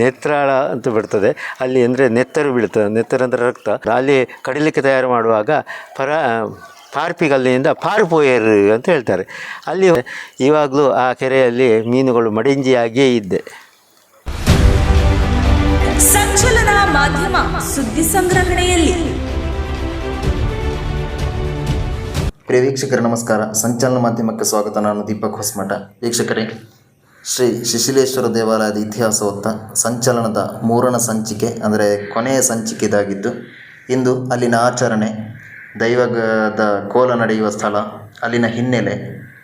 ನೇತ್ರಾಳ ಅಂತ ಬಿಡ್ತದೆ. ಅಲ್ಲಿ ಅಂದರೆ ನೆತ್ತರು ಬೀಳ್ತದೆ ನೆತ್ತರು ಅಂದರೆ ರಕ್ತ. ಅಲ್ಲಿ ಕಡಿಲಿಕ್ಕೆ ತಯಾರು ಮಾಡುವಾಗ ಪರ ಪಾರ್ಪಿಗಲ್ಲಿನಿಂದ ಪಾರ್ಪೋಯರ್ ಅಂತ ಹೇಳ್ತಾರೆ. ಅಲ್ಲಿ ಇವಾಗಲೂ ಆ ಕೆರೆಯಲ್ಲಿ ಮೀನುಗಳು ಮಡಿಂಜಿಯಾಗಿಯೇ ಇದ್ದೆ. ಸಂಚಲನ ಮಾಧ್ಯಮ ಸುದ್ದಿ ಸಂಗ್ರಹಣೆಯಲ್ಲಿ. ಪ್ರಿಯ ವೀಕ್ಷಕರ ನಮಸ್ಕಾರ. ಸಂಚಲನ ಮಾಧ್ಯಮಕ್ಕೆ ಸ್ವಾಗತ. ನಾನು ದೀಪಕ್ ಹೊಸಮಠ. ವೀಕ್ಷಕರೇ ಶ್ರೀ ಶಿಶಿಲೇಶ್ವರ ದೇವಾಲಯದ ಇತಿಹಾಸ ಹೊತ್ತ ಸಂಚಲನದ ಮೂರನ ಸಂಚಿಕೆ, ಅಂದರೆ ಕೊನೆಯ ಸಂಚಿಕೆ ಇದಾಗಿದ್ದು, ಇಂದು ಅಲ್ಲಿನ ಆಚರಣೆ, ದೈವದ ಕೋಲ ನಡೆಯುವ ಸ್ಥಳ, ಅಲ್ಲಿನ ಹಿನ್ನೆಲೆ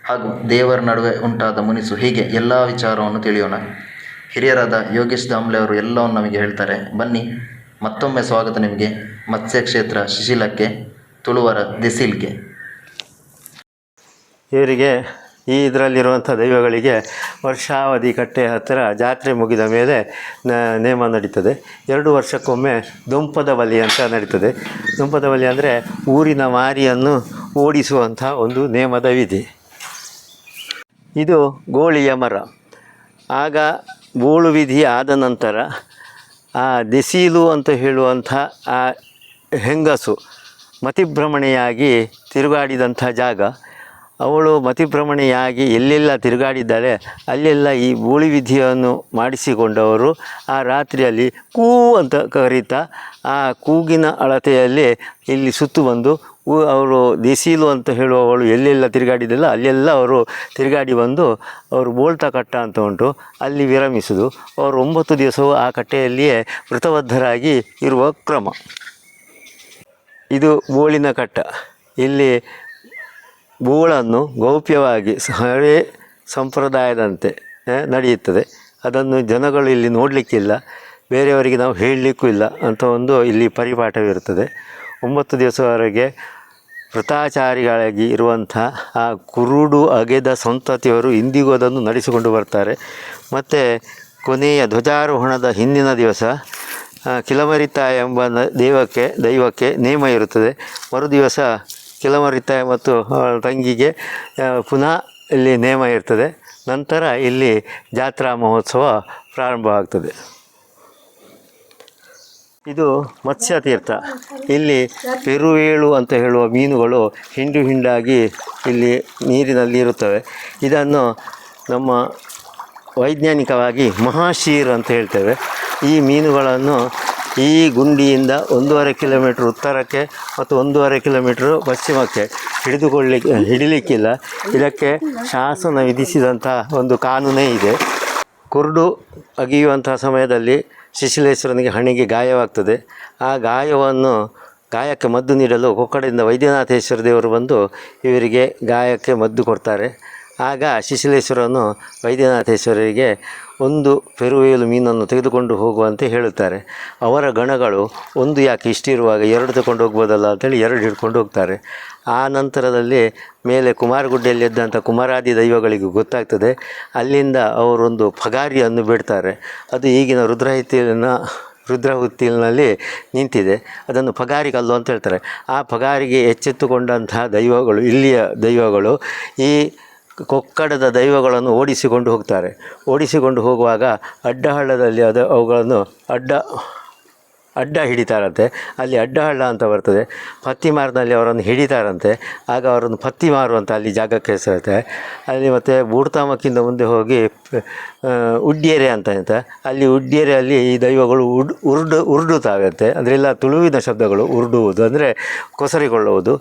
ಹಾಗೂ ದೇವರ ನಡುವೆ ಉಂಟಾದ ಮುನಿಸು ಹೀಗೆ ಎಲ್ಲ ವಿಚಾರವನ್ನು ತಿಳಿಯೋಣ. ಹಿರಿಯರಾದ ಯೋಗೇಶ್ ದಾಮ್ಲೆ ಅವರು ಎಲ್ಲವನ್ನು ನಮಗೆ ಹೇಳ್ತಾರೆ. ಬನ್ನಿ, ಮತ್ತೊಮ್ಮೆ ಸ್ವಾಗತ ನಿಮಗೆ. ಮತ್ಸ್ಯ ಕ್ಷೇತ್ರ ಶಿಶಿಲಕ್ಕೆ, ತುಳುವರ ದಿಸಿಲ್ಗೆ. ಇವರಿಗೆ ಈ ಇದರಲ್ಲಿರುವಂಥ ದೈವಗಳಿಗೆ ವರ್ಷಾವಧಿ ಕಟ್ಟೆ ಹತ್ತಿರ ಜಾತ್ರೆ ಮುಗಿದ ಮೇಲೆ ನ- ನೇಮ ನಡೀತದೆ. ಎರಡು ವರ್ಷಕ್ಕೊಮ್ಮೆ ದುಂಪದ ಬಲಿ ಅಂತ ನಡೀತದೆ. ದುಂಪದ ಬಲಿ ಅಂದರೆ ಊರಿನ ಮಾರಿಯನ್ನು ಓಡಿಸುವಂಥ ಒಂದು ನೇಮದ ವಿಧಿ. ಇದು ಗೋಳಿಯ ಮರ. ಆಗ ಬೋಳು ವಿಧಿ ಆದ ನಂತರ ಆ ದೆಸೀಲು ಅಂತ ಹೇಳುವಂಥ ಆ ಹೆಂಗಸು ಮತಿಭ್ರಮಣೆಯಾಗಿ ತಿರುಗಾಡಿದಂಥ ಜಾಗ ಅವಳು ಮತಿಭ್ರಮಣೆಯಾಗಿ ಎಲ್ಲೆಲ್ಲ ತಿರುಗಾಡಿದ್ದಾಳೆ, ಅಲ್ಲೆಲ್ಲ ಈ ಬೋಳಿ ವಿಧಿಯನ್ನು ಮಾಡಿಸಿಕೊಂಡವರು. ಆ ರಾತ್ರಿಯಲ್ಲಿ ಕೂ ಅಂತ ಕರೀತಾ, ಆ ಕೂಗಿನ ಅಳತೆಯಲ್ಲಿ ಇಲ್ಲಿ ಸುತ್ತು ಬಂದು ಅವರು ದೇಸೀಲು ಅಂತ ಹೇಳುವವಳು ಎಲ್ಲೆಲ್ಲ ತಿರುಗಾಡಿದಲ್ಲ ಅಲ್ಲೆಲ್ಲ ಅವರು ತಿರುಗಾಡಿ ಬಂದು ಅವರು ಬೋಳ್ತಾ ಕಟ್ಟ ಅಂತ ಉಂಟು. ಅಲ್ಲಿ ವಿರಮಿಸುವುದು ಅವರು ಒಂಬತ್ತು ದಿವಸವೂ ಆ ಕಟ್ಟೆಯಲ್ಲಿಯೇ ಮೃತಬದ್ಧರಾಗಿ ಇರುವ ಕ್ರಮ. ಇದು ಬೋಳಿನ ಕಟ್ಟ. ಇಲ್ಲಿ ಬೋಳನ್ನು ಗೌಪ್ಯವಾಗಿ ಹಳೆ ಸಂಪ್ರದಾಯದಂತೆ ನಡೆಯುತ್ತದೆ. ಅದನ್ನು ಜನಗಳು ಇಲ್ಲಿ ನೋಡಲಿಕ್ಕಿಲ್ಲ. ಬೇರೆಯವರಿಗೆ ನಾವು ಹೇಳಲಿಕ್ಕೂ ಇಲ್ಲ ಅಂತ ಒಂದು ಇಲ್ಲಿ ಪರಿಪಾಠವಿರುತ್ತದೆ. ಒಂಬತ್ತು ದಿವಸವರೆಗೆ ವೃತಾಚಾರಿಗಳಾಗಿ ಇರುವಂಥ ಆ ಕುರುಡು ಅಗೆದ ಸಂತತಿಯವರು ಇಂದಿಗೂ ಅದನ್ನು ನಡೆಸಿಕೊಂಡು ಬರ್ತಾರೆ. ಮತ್ತು ಕೊನೆಯ ಧ್ವಜಾರೋಹಣದ ಹಿಂದಿನ ದಿವಸ ಕಿಲಮರಿತ ಎಂಬ ದೇವಕ್ಕೆ, ದೈವಕ್ಕೆ ನೇಮ ಇರುತ್ತದೆ. ಮರುದಿವಸ ಕಿಲಮರಿತ ಮತ್ತು ತಂಗಿಗೆ ಪುನಃ ಇಲ್ಲಿ ನೇಮ ಇರ್ತದೆ. ನಂತರ ಇಲ್ಲಿ ಜಾತ್ರಾ ಮಹೋತ್ಸವ ಪ್ರಾರಂಭವಾಗ್ತದೆ ಇದು ಮತ್ಸ್ಯ ತೀರ್ಥ. ಇಲ್ಲಿ ಪೆರುವೇಳು ಅಂತ ಹೇಳುವ ಮೀನುಗಳು ಹಿಂಡು ಹಿಂಡಾಗಿ ಇಲ್ಲಿ ನೀರಿನಲ್ಲಿ ಇರುತ್ತವೆ. ಇದನ್ನು ನಮ್ಮ ವೈಜ್ಞಾನಿಕವಾಗಿ ಮಹಾಶೀರ್ ಅಂತ ಹೇಳ್ತೇವೆ. ಈ ಮೀನುಗಳನ್ನು ಈ ಗುಂಡಿಯಿಂದ ಒಂದೂವರೆ ಕಿಲೋಮೀಟ್ರ್ ಉತ್ತರಕ್ಕೆ ಮತ್ತು ಒಂದೂವರೆ ಕಿಲೋಮೀಟ್ರ್ ಪಶ್ಚಿಮಕ್ಕೆ ಹಿಡಿದುಕೊಳ್ಳಿಕ್ಕೆ ಹಿಡಿಲಿಕ್ಕಿಲ್ಲ. ಇದಕ್ಕೆ ಶಾಸನ ವಿಧಿಸಿದಂಥ ಒಂದು ಕಾನೂನೇ ಇದೆ. ಕುರುಡು ಅಗಿಯುವಂಥ ಸಮಯದಲ್ಲಿ ಶಿಶಿಲೇಶ್ವರನಿಗೆ ಹಣೆಗೆ ಗಾಯವಾಗ್ತದೆ. ಆ ಗಾಯವನ್ನು ಗಾಯಕ್ಕೆ ಮದ್ದು ನೀಡಲು ಕೊಕ್ಕಡೆಯಿಂದ ವೈದ್ಯನಾಥೇಶ್ವರ ದೇವರು ಬಂದು ಇವರಿಗೆ ಗಾಯಕ್ಕೆ ಮದ್ದು ಕೊಡ್ತಾರೆ. ಆಗ ಶಿಶಿಲೇಶ್ವರನು ವೈದ್ಯನಾಥೇಶ್ವರರಿಗೆ ಒಂದು ಪೆರುವೇಲು ಮೀನನ್ನು ತೆಗೆದುಕೊಂಡು ಹೋಗುವಂತೆ ಹೇಳುತ್ತಾರೆ. ಅವರ ಗಣಗಳು, ಒಂದು ಯಾಕೆ ಇಷ್ಟಿರುವಾಗ ಎರಡು ತಗೊಂಡು ಹೋಗ್ಬೋದಲ್ಲ? ಅಂತೇಳಿ ಎರಡು ಹಿಡ್ಕೊಂಡು ಹೋಗ್ತಾರೆ. ಆ ನಂತರದಲ್ಲಿ ಮೇಲೆ ಕುಮಾರಗುಡ್ಡೆಯಲ್ಲಿ ಎದ್ದಂಥ ಕುಮಾರಾದಿ ದೈವಗಳಿಗೂ ಗೊತ್ತಾಗ್ತದೆ. ಅಲ್ಲಿಂದ ಅವರೊಂದು ಪಗಾರಿಯನ್ನು ಬಿಡ್ತಾರೆ. ಅದು ಈಗಿನ ರುದ್ರಹಿತಿನ ರುದ್ರಹುತ್ತಿಲಿನಲ್ಲಿ ನಿಂತಿದೆ. ಅದನ್ನು ಫಗಾರಿ ಕಲ್ಲು ಅಂತ ಹೇಳ್ತಾರೆ. ಆ ಪಗಾರಿಗೆ ಎಚ್ಚೆತ್ತುಕೊಂಡಂತಹ ದೈವಗಳು, ಇಲ್ಲಿಯ ದೈವಗಳು ಈ ಕೊಕ್ಕಡದ ದೈವಗಳನ್ನು ಓಡಿಸಿಕೊಂಡು ಹೋಗ್ತಾರೆ. ಓಡಿಸಿಕೊಂಡು ಹೋಗುವಾಗ ಅಡ್ಡಹಳ್ಳದಲ್ಲಿ ಅದು ಅವುಗಳನ್ನು ಅಡ್ಡ ಅಡ್ಡ ಹಿಡಿತಾರಂತೆ. ಅಲ್ಲಿ ಅಡ್ಡಹಳ್ಳ ಅಂತ ಬರ್ತದೆ. ಪತ್ತಿ ಮಾರ್ನಲ್ಲಿ ಅವರನ್ನು ಹಿಡಿತಾರಂತೆ. ಆಗ ಅವರನ್ನು ಪತ್ತಿ ಮಾರು ಅಂತ ಅಲ್ಲಿ ಜಾಗಕ್ಕೆ ಹೆಸರುತ್ತೆ ಅಲ್ಲಿ ಮತ್ತು ಬೂಡ್ತಾಮಕ್ಕಿಂತ ಮುಂದೆ ಹೋಗಿ ಉಡ್ಡೇರೆ ಅಂತ ಅಂತ ಅಲ್ಲಿ ಉಡ್ಯೇರೆಯಲ್ಲಿ ಈ ದೈವಗಳು ಉಡ್, ಉರುಡು ಅಂದರೆ ಎಲ್ಲ ತುಳುವಿನ ಶಬ್ದಗಳು ಉರುಡುವುದು, ಅಂದರೆ ಕೊಸರಿಕೊಳ್ಳುವುದು.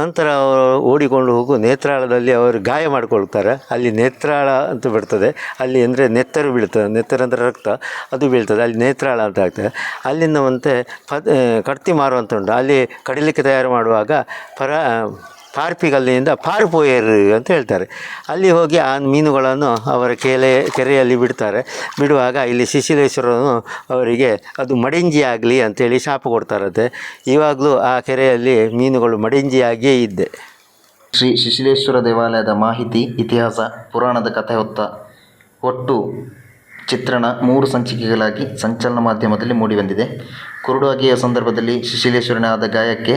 ನಂತರ ಅವರು ಓಡಿಕೊಂಡು ಹೋಗು, ನೇತ್ರಾಳದಲ್ಲಿ ಅವರು ಗಾಯ ಮಾಡಿಕೊಳ್ತಾರೆ. ಅಲ್ಲಿ ನೇತ್ರಾಳ ಅಂತ ಬಿಡ್ತದೆ ಅಲ್ಲಿ ಅಂದರೆ ನೆತ್ತರು ಬೀಳ್ತದೆ. ನೆತ್ತರ ಅಂದರೆ ರಕ್ತ, ಅದು ಬೀಳ್ತದೆ. ಅಲ್ಲಿ ನೇತ್ರಾಳ ಅಂತ ಆಗ್ತದೆ. ಅಲ್ಲಿಂದ ಮತ್ತೆ ಪದ್ ಕಡ್ತಿ ಮಾರುವಂಥ ಉಂಟು. ಅಲ್ಲಿ ಕಡಿಲಿಕ್ಕೆ ತಯಾರು ಮಾಡುವಾಗ ಪರ ಪಾರ್ಪಿಗಲ್ಲಿನಿಂದ ಪಾರ್ಪೋಯರ್ ಅಂತ ಹೇಳ್ತಾರೆ. ಅಲ್ಲಿ ಹೋಗಿ ಆ ಮೀನುಗಳನ್ನು ಅವರ ಕೆಲೆ, ಕೆರೆಯಲ್ಲಿ ಬಿಡ್ತಾರೆ. ಬಿಡುವಾಗ ಇಲ್ಲಿ ಶಿಶಿಲೇಶ್ವರನು ಅವರಿಗೆ, ಅದು ಮಡಿಂಜಿ ಆಗಲಿ ಅಂತೇಳಿ ಶಾಪ ಕೊಡ್ತಾರಂತೆ. ಇವಾಗಲೂ ಆ ಕೆರೆಯಲ್ಲಿ ಮೀನುಗಳು ಮಡಿಂಜಿಯಾಗಿಯೇ ಇದ್ದೆ. ಶ್ರೀ ಶಿಶಿಲೇಶ್ವರ ದೇವಾಲಯದ ಮಾಹಿತಿ, ಇತಿಹಾಸ, ಪುರಾಣದ ಕಥೆ ಹೊತ್ತ ಒಟ್ಟು ಚಿತ್ರಣ ಮೂರು ಸಂಚಿಕೆಗಳಾಗಿ ಸಂಚಲನ ಮಾಧ್ಯಮದಲ್ಲಿ ಮೂಡಿಬಂದಿದೆ. ಕುರುಡು ಅಗೆಯ ಸಂದರ್ಭದಲ್ಲಿ ಶಿಶಿಲೇಶ್ವರನ ಆದ ಗಾಯಕ್ಕೆ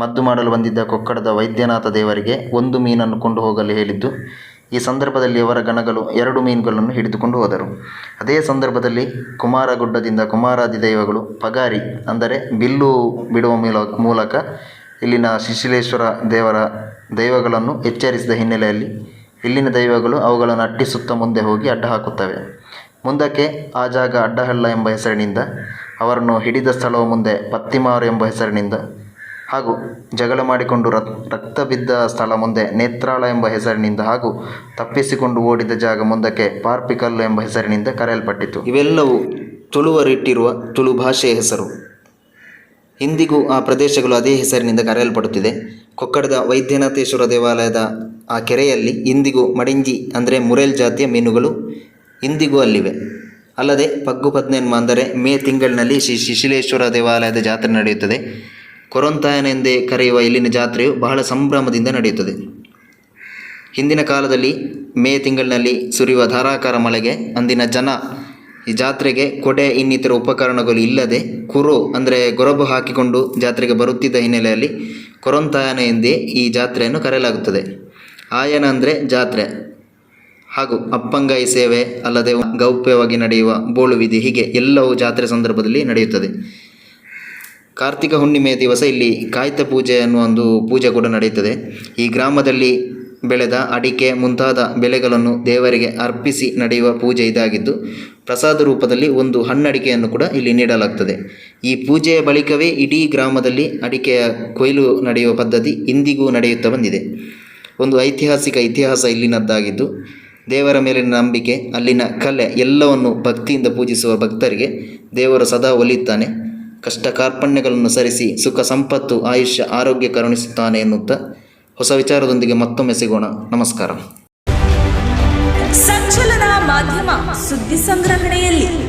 ಮದ್ದು ಮಾಡಲು ಬಂದಿದ್ದ ಕೊಕ್ಕಡದ ವೈದ್ಯನಾಥ ದೇವರಿಗೆ ಒಂದು ಮೀನನ್ನು ಕೊಂಡು ಹೋಗಲು ಹೇಳಿದ್ದು, ಈ ಸಂದರ್ಭದಲ್ಲಿ ಅವರ ಗಣಗಳು ಎರಡು ಮೀನುಗಳನ್ನು ಹಿಡಿದುಕೊಂಡು ಹೋದರು. ಅದೇ ಸಂದರ್ಭದಲ್ಲಿ ಕುಮಾರಗುಡ್ಡದಿಂದ ಕುಮಾರಾದಿ ದೈವಗಳು ಪಗಾರಿ, ಅಂದರೆ ಬಿಲ್ಲು ಬಿಡುವ ಮೂಲ ಮೂಲಕ ಇಲ್ಲಿನ ಶಿಶಿಲೇಶ್ವರ ದೇವರ ದೈವಗಳನ್ನು ಎಚ್ಚರಿಸಿದ ಹಿನ್ನೆಲೆಯಲ್ಲಿ ಇಲ್ಲಿನ ದೈವಗಳು ಅವುಗಳನ್ನು ಅಟ್ಟಿಸುತ್ತಾ ಮುಂದೆ ಹೋಗಿ ಅಡ್ಡ ಹಾಕುತ್ತವೆ. ಮುಂದಕ್ಕೆ ಆ ಜಾಗ ಅಡ್ಡಹಳ್ಳ ಎಂಬ ಹೆಸರಿನಿಂದ, ಅವರನ್ನು ಹಿಡಿದ ಸ್ಥಳವು ಮುಂದೆ ಪತ್ತಿಮಾರು ಎಂಬ ಹೆಸರಿನಿಂದ, ಹಾಗೂ ಜಗಳ ಮಾಡಿಕೊಂಡು ರಕ್ ರಕ್ತ ಬಿದ್ದ ಸ್ಥಳ ಮುಂದೆ ನೇತ್ರಾಳ ಎಂಬ ಹೆಸರಿನಿಂದ ಹಾಗೂ ತಪ್ಪಿಸಿಕೊಂಡು ಓಡಿದ ಜಾಗ ಮುಂದಕ್ಕೆ ಪಾರ್ಪಿಕಲ್ಲು ಎಂಬ ಹೆಸರಿನಿಂದ ಕರೆಯಲ್ಪಟ್ಟಿತು. ಇವೆಲ್ಲವೂ ತುಳುವರಿಟ್ಟಿರುವ ತುಳು ಭಾಷೆಯ ಹೆಸರು. ಇಂದಿಗೂ ಆ ಪ್ರದೇಶಗಳು ಅದೇ ಹೆಸರಿನಿಂದ ಕರೆಯಲ್ಪಡುತ್ತಿದೆ. ಕೊಕ್ಕಡದ ವೈದ್ಯನಾಥೇಶ್ವರ ದೇವಾಲಯದ ಆ ಕೆರೆಯಲ್ಲಿ ಇಂದಿಗೂ ಮಡಿಂಜಿ ಅಂದರೆ ಮುರೇಲ್ ಜಾತಿಯ ಮೀನುಗಳು ಇಂದಿಗೂ ಅಲ್ಲಿವೆ. ಅಲ್ಲದೆ ಪಗ್ಗು ಪದ್ನೆನ್ಮ ಅಂದರೆ ಮೇ ತಿಂಗಳಿನಲ್ಲಿ ಶ್ರೀ ಶಿಶಿಲೇಶ್ವರ ದೇವಾಲಯದ ಜಾತ್ರೆ ನಡೆಯುತ್ತದೆ. ಕೊರೊಂತಾಯನ ಎಂದೇ ಕರೆಯುವ ಇಲ್ಲಿನ ಜಾತ್ರೆಯು ಬಹಳ ಸಂಭ್ರಮದಿಂದ ನಡೆಯುತ್ತದೆ. ಹಿಂದಿನ ಕಾಲದಲ್ಲಿ ಮೇ ತಿಂಗಳಿನಲ್ಲಿ ಸುರಿಯುವ ಧಾರಾಕಾರ ಮಳೆಗೆ ಅಂದಿನ ಜನ ಈ ಜಾತ್ರೆಗೆ ಕೊಡೆ ಇನ್ನಿತರ ಉಪಕರಣಗಳು ಇಲ್ಲದೆ ಕುರು ಅಂದರೆ ಗೊರಬು ಹಾಕಿಕೊಂಡು ಜಾತ್ರೆಗೆ ಬರುತ್ತಿದ್ದ ಹಿನ್ನೆಲೆಯಲ್ಲಿ ಕೊರೊಂತಾಯನ ಎಂದೇ ಈ ಜಾತ್ರೆಯನ್ನು ಕರೆಯಲಾಗುತ್ತದೆ. ಆಯನ ಅಂದರೆ ಜಾತ್ರೆ. ಹಾಗೂ ಅಪ್ಪಂಗಾಯಿ ಸೇವೆ ಅಲ್ಲದೆ ಗೌಪ್ಯವಾಗಿ ನಡೆಯುವ ಬೋಳು ವಿಧಿ ಹೀಗೆ ಎಲ್ಲವೂ ಜಾತ್ರೆ ಸಂದರ್ಭದಲ್ಲಿ ನಡೆಯುತ್ತದೆ. ಕಾರ್ತಿಕ ಹುಣ್ಣಿಮೆಯ ದಿವಸ ಇಲ್ಲಿ ಕಾಯ್ತ ಪೂಜೆ ಅನ್ನುವ ಒಂದು ಪೂಜೆ ಕೂಡ ನಡೆಯುತ್ತದೆ. ಈ ಗ್ರಾಮದಲ್ಲಿ ಬೆಳೆದ ಅಡಿಕೆ ಮುಂತಾದ ಬೆಳೆಗಳನ್ನು ದೇವರಿಗೆ ಅರ್ಪಿಸಿ ನಡೆಯುವ ಪೂಜೆ ಇದಾಗಿದ್ದು, ಪ್ರಸಾದ ರೂಪದಲ್ಲಿ ಒಂದು ಹಣ್ಣಡಿಕೆಯನ್ನು ಕೂಡ ಇಲ್ಲಿ ನೀಡಲಾಗ್ತದೆ. ಈ ಪೂಜೆಯ ಬಳಿಕವೇ ಇಡೀ ಗ್ರಾಮದಲ್ಲಿ ಅಡಿಕೆಯ ಕೊಯ್ಲು ನಡೆಯುವ ಪದ್ಧತಿ ಇಂದಿಗೂ ನಡೆಯುತ್ತಾ ಬಂದಿದೆ. ಒಂದು ಐತಿಹಾಸಿಕ ಇತಿಹಾಸ ಇಲ್ಲಿನದ್ದಾಗಿದ್ದು ದೇವರ ಮೇಲಿನ ನಂಬಿಕೆ, ಅಲ್ಲಿನ ಕಲೆ ಎಲ್ಲವನ್ನು ಭಕ್ತಿಯಿಂದ ಪೂಜಿಸುವ ಭಕ್ತರಿಗೆ ದೇವರು ಸದಾ ಒಲಿಯುತ್ತಾನೆ. ಕಷ್ಟ ಕಾರ್ಪಣ್ಯಗಳನ್ನು ಸರಿಸಿ, ಸುಖ ಸಂಪತ್ತು, ಆಯುಷ್ಯ, ಆರೋಗ್ಯ ಕರುಣಿಸುತ್ತಾನೆ ಎನ್ನುತ್ತಾ ಹೊಸ ವಿಚಾರದೊಂದಿಗೆ ಮತ್ತೊಮ್ಮೆ ಸಿಗೋಣ. ನಮಸ್ಕಾರ. ಸಂಚಲನ ಮಾಧ್ಯಮ ಸುದ್ದಿ ಸಂಗ್ರಹಣೆಯಲ್ಲಿ.